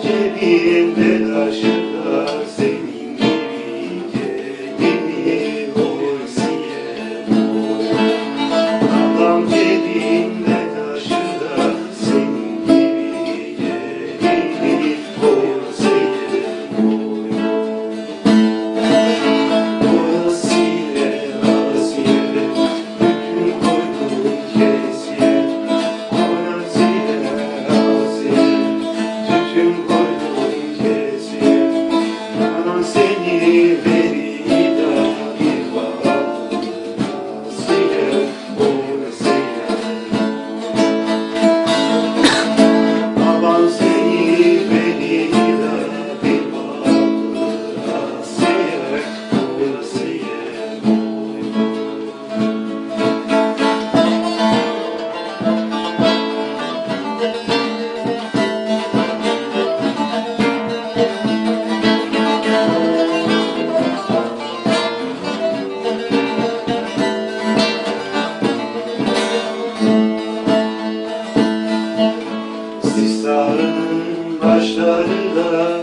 Adam cebinde taşır başlarında